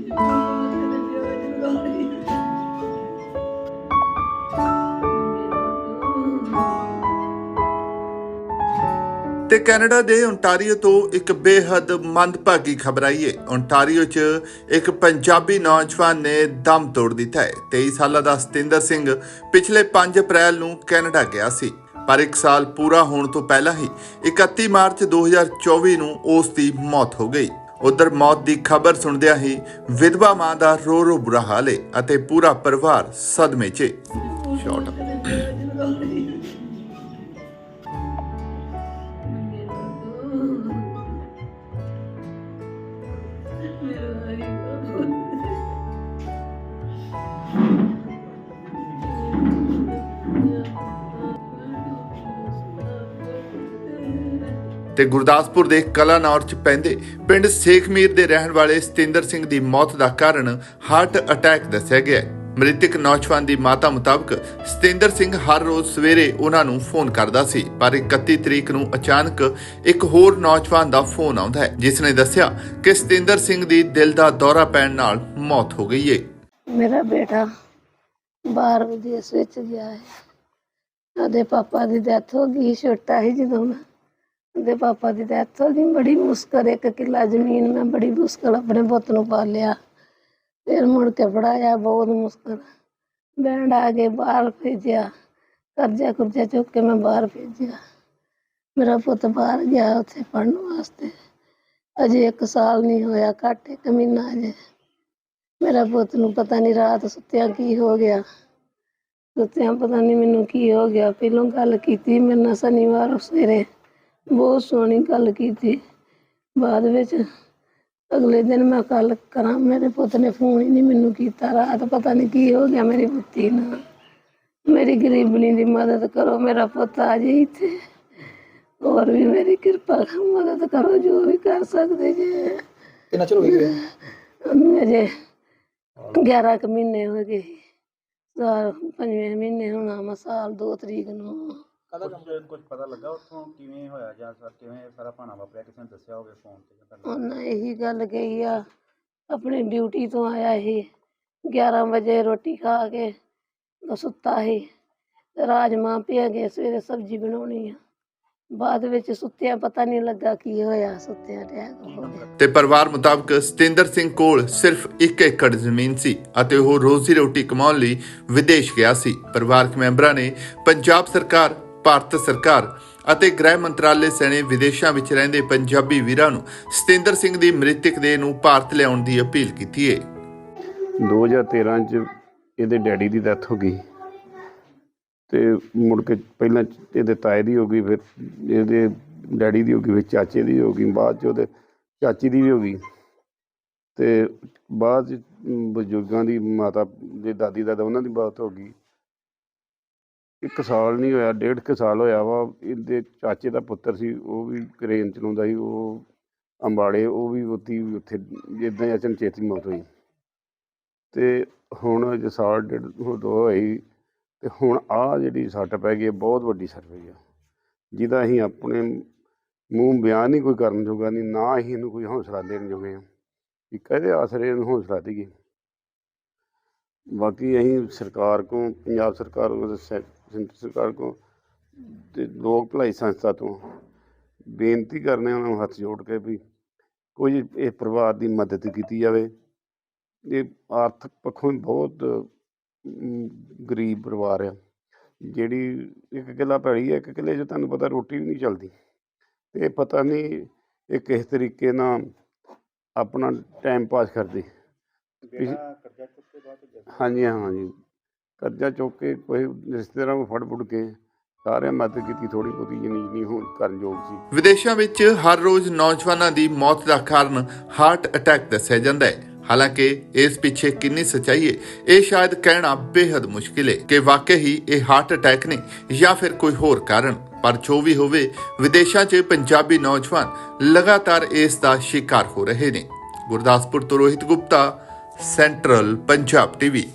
ਤੇ ਕੈਨੇਡਾ ਦੇ ਓਨਟਾਰੀਓ ਤੋਂ ਇੱਕ ਬੇਹੱਦ ਮੰਦਭਾਗੀ ਖਬਰ ਆਈ ਹੈ ਓਨਟਾਰੀਓ 'ਚ ਇੱਕ ਪੰਜਾਬੀ ਨੌਜਵਾਨ ਨੇ ਦਮ ਤੋੜ ਦਿੱਤਾ ਹੈ। 23 ਸਾਲਾਂ ਦਾ ਸਤਿੰਦਰ ਸਿੰਘ ਪਿਛਲੇ 5 ਅਪ੍ਰੈਲ ਨੂੰ ਕੈਨੇਡਾ ਗਿਆ ਸੀ। ਪਰ ਇੱਕ ਸਾਲ ਪੂਰਾ ਹੋਣ ਤੋਂ ਪਹਿਲਾਂ ਹੀ 31 ਮਾਰਚ 2024 ਨੂੰ ਉਸ ਦੀ ਮੌਤ ਹੋ ਗਈ। ਉਧਰ ਮੌਤ ਦੀ ਖਬਰ ਸੁਣਦਿਆਂ ਹੀ ਵਿਧਵਾ ਮਾਂ ਦਾ ਰੋ ਰੋ ਬੁਰਾ ਹਾਲ ਹੈ ਅਤੇ ਪੂਰਾ ਪਰਿਵਾਰ ਸਦਮੇ 'ਚ ਸ਼ਾਟ। ਤੇ ਗੁਰਦਾਸਪੁਰ ਦੇ ਕਲਾਨੌਰ ਚ ਪੈਂਦੇ ਪਿੰਡ ਸੇਖਮੀਰ ਦੇ ਰਹਿਣ ਵਾਲੇ ਸਤਿੰਦਰ ਸਿੰਘ ਦੀ ਮੌਤ ਦਾ ਕਾਰਨ ਹਾਰਟ ਅਟੈਕ ਦੱਸਿਆ ਗਿਆ ਹੈ। ਮ੍ਰਿਤਕ ਨੌਜਵਾਨ ਦੀ ਮਾਤਾ ਮੁਤਾਬਕ ਸਤਿੰਦਰ ਸਿੰਘ ਹਰ ਰੋਜ਼ ਸਵੇਰੇ ਉਹਨਾਂ ਨੂੰ ਫੋਨ ਕਰਦਾ ਸੀ, ਪਰ 31 ਤਰੀਕ ਨੂੰ ਅਚਾਨਕ ਇੱਕ ਹੋਰ ਨੌਜਵਾਨ ਦਾ ਫੋਨ ਆਉਂਦਾ ਹੈ ਜਿਸ ਨੇ ਦੱਸਿਆ ਕਿ ਸਤਿੰਦਰ ਸਿੰਘ ਦੀ ਦਿਲ ਦਾ ਦੌਰਾ ਪੈਣ ਨਾਲ ਮੌਤ ਹੋ ਗਈ ਹੈ। ਮੇਰਾ ਬੇਟਾ ਬਾਹਰ ਵਿਦੇਸ਼ ਵਿੱਚ ਗਿਆ ਹੈ। ਉਹਦੇ ਪਾਪਾ ਦੀ ਡੈਥ ਹੋ ਗਈ, ਛੋਟਾ ਹੀ ਜਦੋਂ ਉਹਦੇ ਪਾਪਾ ਦੀ ਡੈਥ ਹੋ ਗਈ ਬੜੀ ਮੁਸ਼ਕਲ, ਇੱਕ ਕਿੱਲਾ ਜ਼ਮੀਨ ਮੈਂ ਬੜੀ ਮੁਸ਼ਕਲ ਆਪਣੇ ਪੁੱਤ ਨੂੰ ਪਾਲਿਆ, ਫਿਰ ਮੁੜ ਕੇ ਪੜਾਇਆ ਬਹੁਤ ਮੁਸ਼ਕਲ। ਬੈਂਡ ਆ ਕੇ ਬਾਹਰ ਭੇਜਿਆ, ਕਰਜ਼ਾ ਕੁਰਜ਼ਾ ਚੁੱਕ ਕੇ ਮੈਂ ਬਾਹਰ ਭੇਜਿਆ। ਮੇਰਾ ਪੁੱਤ ਬਾਹਰ ਗਿਆ ਉੱਥੇ ਪੜ੍ਹਨ ਵਾਸਤੇ। ਅਜੇ ਇੱਕ ਸਾਲ ਨਹੀਂ ਹੋਇਆ, ਘੱਟ ਇੱਕ ਮਹੀਨਾ ਅਜੇ ਮੇਰਾ ਪੁੱਤ ਨੂੰ ਪਤਾ ਨਹੀਂ ਰਾਤ ਸੁੱਤਿਆਂ ਕੀ ਹੋ ਗਿਆ। ਸੁੱਤਿਆਂ ਪਤਾ ਨਹੀਂ ਮੈਨੂੰ ਕੀ ਹੋ ਗਿਆ। ਪਹਿਲੋਂ ਗੱਲ ਕੀਤੀ ਮੇਰੇ ਨਾਲ ਸ਼ਨੀਵਾਰ ਸਵੇਰੇ। ਬਹੁਤ ਸੋਹਣੀ ਗੱਲ ਕੀਤੀ। ਬਾਅਦ ਵਿੱਚ ਅਗਲੇ ਦਿਨ ਮੈਂ ਕੱਲ ਕਰਾਂ ਮੇਰੇ ਪੁੱਤ ਨੇ ਫੋਨ ਹੀ ਨਹੀਂ ਮੈਨੂੰ ਕੀਤਾ। ਰਾਤ ਪਤਾ ਨਹੀਂ ਕੀ ਹੋ ਗਿਆ ਮੇਰੀ ਪੁੱਤੀ ਨਾਲ। ਮੇਰੀ ਗਰੀਬਣੀ ਦੀ ਮਦਦ ਕਰੋ ਮੇਰਾ ਪੁੱਤ ਆ ਜੇ ਇੱਥੇ। ਹੋਰ ਵੀ ਮੇਰੀ ਕਿਰਪਾ ਮਦਦ ਕਰੋ ਜੋ ਵੀ ਕਰ ਸਕਦੇ ਜੇ। ਕਿੰਨਾ ਚਿਰ ਹੋ ਗਿਆ ਅਜੇ 11 ਕੁ ਮਹੀਨੇ ਹੋ ਗਏ। ਸਾਲ ਪੰਜਵੇਂ ਮਹੀਨੇ ਹੋਣਾ ਵਾ ਸਾਲ 2 ਤਰੀਕ ਨੂੰ। ਕਾਹਦਾ ਕੰਮ ਕੁਝ ਪਤਾ ਲੱਗਾ ਉੱਥੋਂ ਕਿਵੇਂ ਹੋਇਆ ਜਾਂ ਸਰ ਕਿਵੇਂ ਸਾਰਾ ਭਾਣਾ ਵਾਪਰਿਆ? ਕਿਸੇ ਨੇ ਦੱਸਿਆ ਹੋਵੇ ਫੋਨ ਤੇ ਜਾਂ ਪਹਿਲਾਂ? ਉਹਨਾਂ ਇਹੀ ਗੱਲ ਕਹੀ ਆ ਆਪਣੀ ਡਿਊਟੀ ਤੋਂ ਆਇਆ ਇਹ 11 ਵਜੇ ਰੋਟੀ ਖਾ ਕੇ ਉਹ ਸੁੱਤਾ ਸੀ। ਤੇ ਰਾਜਮਾਂ ਪਿਆ ਗਏ ਸਵੇਰੇ ਸਬਜ਼ੀ ਬਣਾਉਣੀ ਆ। ਬਾਅਦ ਵਿੱਚ ਸੁੱਤਿਆਂ ਪਤਾ ਨਹੀਂ ਲੱਗਾ ਕੀ ਹੋਇਆ ਸੁੱਤਿਆਂ ਅਟੈਕ ਹੋ ਗਿਆ। ਤੇ ਪਰਿਵਾਰ ਮੁਤਾਬਕ ਸਤਿੰਦਰ ਸਿੰਘ ਕੋਲ ਸਿਰਫ 1 ਏਕੜ ਜ਼ਮੀਨ ਸੀ ਅਤੇ ਉਹ ਰੋਜ਼ੀ ਰੋਟੀ ਕਮਾਉਣ ਲਈ ਵਿਦੇਸ਼ ਗਿਆ ਸੀ। ਪਰਿਵਾਰਕ ਮੈਂਬਰਾਂ ਨੇ ਪੰਜਾਬ ਸਰਕਾਰ ਭਾਰਤ ਸਰਕਾਰ ਅਤੇ ਗ੍ਰਹਿ ਮੰਤਰਾਲੇ ਸਣੇ ਵਿਦੇਸ਼ਾਂ ਵਿੱਚ ਰਹਿੰਦੇ ਪੰਜਾਬੀ ਵੀਰਾਂ ਨੂੰ ਸਤਿੰਦਰ ਸਿੰਘ ਦੀ ਮ੍ਰਿਤਕ ਦੇਹ ਨੂੰ ਭਾਰਤ ਲਿਆਉਣ ਦੀ ਅਪੀਲ ਕੀਤੀ ਹੈ 2013 ਚ ਇਹਦੇ ਡੈਡੀ ਦੀ ਡੈਥ ਹੋ ਗਈ। ਤੇ ਮੁੜ ਕੇ ਪਹਿਲਾਂ ਇਹਦੇ ਤਾਏ ਦੀ ਹੋ ਗਈ, ਫਿਰ ਇਹਦੇ ਡੈਡੀ ਦੀ ਹੋ ਗਈ, ਫਿਰ ਚਾਚੇ ਦੀ ਹੋ ਗਈ, ਬਾਅਦ ਚ ਉਹਦੇ ਚਾਚੀ ਦੀ ਵੀ ਹੋ ਗਈ। ਤੇ ਬਾਅਦ ਚ ਬਜ਼ੁਰਗਾਂ ਦੀ ਮਾਤਾ ਦੇ ਦਾਦੀ ਦਾਦਾ, ਉਹਨਾਂ ਦੀ ਬਾਤ ਹੋ ਗਈ। ਇੱਕ ਸਾਲ ਨਹੀਂ ਹੋਇਆ, ਡੇਢ ਕੁ ਸਾਲ ਹੋਇਆ ਵਾ। ਇਹਦੇ ਚਾਚੇ ਦਾ ਪੁੱਤਰ ਸੀ, ਉਹ ਵੀ ਕਰੇਨ ਚਲਾਉਂਦਾ ਸੀ, ਉਹ ਅੰਬਾਲੇ, ਉਹ ਵੀ ਉੱਤੀ ਉੱਥੇ ਜਿੱਦਾਂ ਅਚਨਚੇਤੀ ਮੌਤ ਹੋਈ। ਤੇ ਹੁਣ ਜੇ ਸਾਲ ਡੇਢ ਹੋ, ਦੋ ਹੋਈ, ਤੇ ਹੁਣ ਆ ਜਿਹੜੀ ਸੱਟ ਪੈ ਗਈ ਬਹੁਤ ਵੱਡੀ ਸੱਟ ਪਈ ਆ। ਜਿਹਦਾ ਅਸੀਂ ਆਪਣੇ ਮੂੰਹ ਬਿਆਨ ਨਹੀਂ ਕੋਈ ਕਰਨ ਜੋਗਾ ਨਹੀਂ, ਨਾ ਹੀ ਇਹਨੂੰ ਕੋਈ ਹੌਸਲਾ ਦੇਣ ਜੋਗੇ ਹਾਂ। ਕਿ ਕਹਦੇ ਆਸਰੇ ਇਹਨੂੰ ਹੌਸਲਾ ਦੇਈਏ ਬਾਕੀ ਅਸੀਂ ਸਰਕਾਰ ਕੋ ਪੰਜਾਬ ਸਰਕਾਰ ਕੋ ਸੈਂਟਰ ਸਰਕਾਰ ਕੋ ਤੇ ਲੋਕ ਭਲਾਈ ਸੰਸਥਾ ਤੋਂ ਬੇਨਤੀ ਕਰਨੇ ਉਹਨਾਂ ਨੂੰ ਹੱਥ ਜੋੜ ਕੇ ਵੀ ਕੋਈ ਇਹ ਪਰਿਵਾਰ ਦੀ ਮਦਦ ਕੀਤੀ ਜਾਵੇ। ਇਹ ਆਰਥਿਕ ਪੱਖੋਂ ਬਹੁਤ ਗਰੀਬ ਪਰਿਵਾਰ ਆ। ਜਿਹੜੀ ਇੱਕ ਕਿੱਲਾ ਪੈਲੀ ਹੈ ਇੱਕ ਕਿੱਲੇ 'ਚ ਤੁਹਾਨੂੰ ਪਤਾ ਰੋਟੀ ਵੀ ਨਹੀਂ ਚੱਲਦੀ। ਤੇ ਪਤਾ ਨਹੀਂ ਇਹ ਕਿਸ ਤਰੀਕੇ ਨਾਲ ਆਪਣਾ ਟਾਈਮ ਪਾਸ ਕਰਦੇ। ਹਾਂਜੀ ਹਾਂਜੀ। ਕਰਜ਼ਾ ਚੁੱਕ ਕੇ ਕੋਈ ਰਿਸ਼ਤੇਦਾਰਾਂ ਨੂੰ ਫੜ ਫੁੜ ਕੇ ਸਾਰਿਆਂ ਮਦਦ ਕੀਤੀ ਥੋੜੀ ਬਹੁਤੀ ਜਿੰਨੀ ਜਿੰਨੀ ਹੁਣ ਕਰਨ ਯੋਗ ਸੀ। ਵਿਦੇਸ਼ਾਂ ਵਿੱਚ ਹਰ ਰੋਜ਼ ਨੌਜਵਾਨਾਂ ਦੀ ਮੌਤ ਦਾ ਕਾਰਨ ਹਾਰਟ ਅਟੈਕ ਦੱਸਿਆ ਜਾਂਦਾ ਹੈ। ਹਾਲਾਂਕਿ ਇਸ ਪਿੱਛੇ ਕਿੰਨੀ ਸੱਚਾਈ ਹੈ, ਇਹ ਸ਼ਾਇਦ ਕਹਿਣਾ ਬੇहद ਮੁਸ਼ਕਿਲ ਹੈ ਕਿ ਵਾਕਈ ਹੀ ਇਹ ਹਾਰਟ ਅਟੈਕ ਨੇ ਜਾਂ ਫਿਰ ਕੋਈ ਹੋਰ ਕਾਰਨ। ਪਰ ਜੋ ਵੀ ਹੋਵੇ, ਵਿਦੇਸ਼ਾਂ 'ਚ ਪੰਜਾਬੀ ਨੌਜਵਾਨ ਲਗਾਤਾਰ ਇਸ ਦਾ ਸ਼ਿਕਾਰ ਹੋ ਰਹੇ ਨੇ। ਗੁਰਦਾਸਪੁਰ ਤੋਂ ਰੋਹਿਤ ਗੁਪਤਾ, ਸੈਂਟਰਲ ਪੰਜਾਬ ਟੀਵੀ।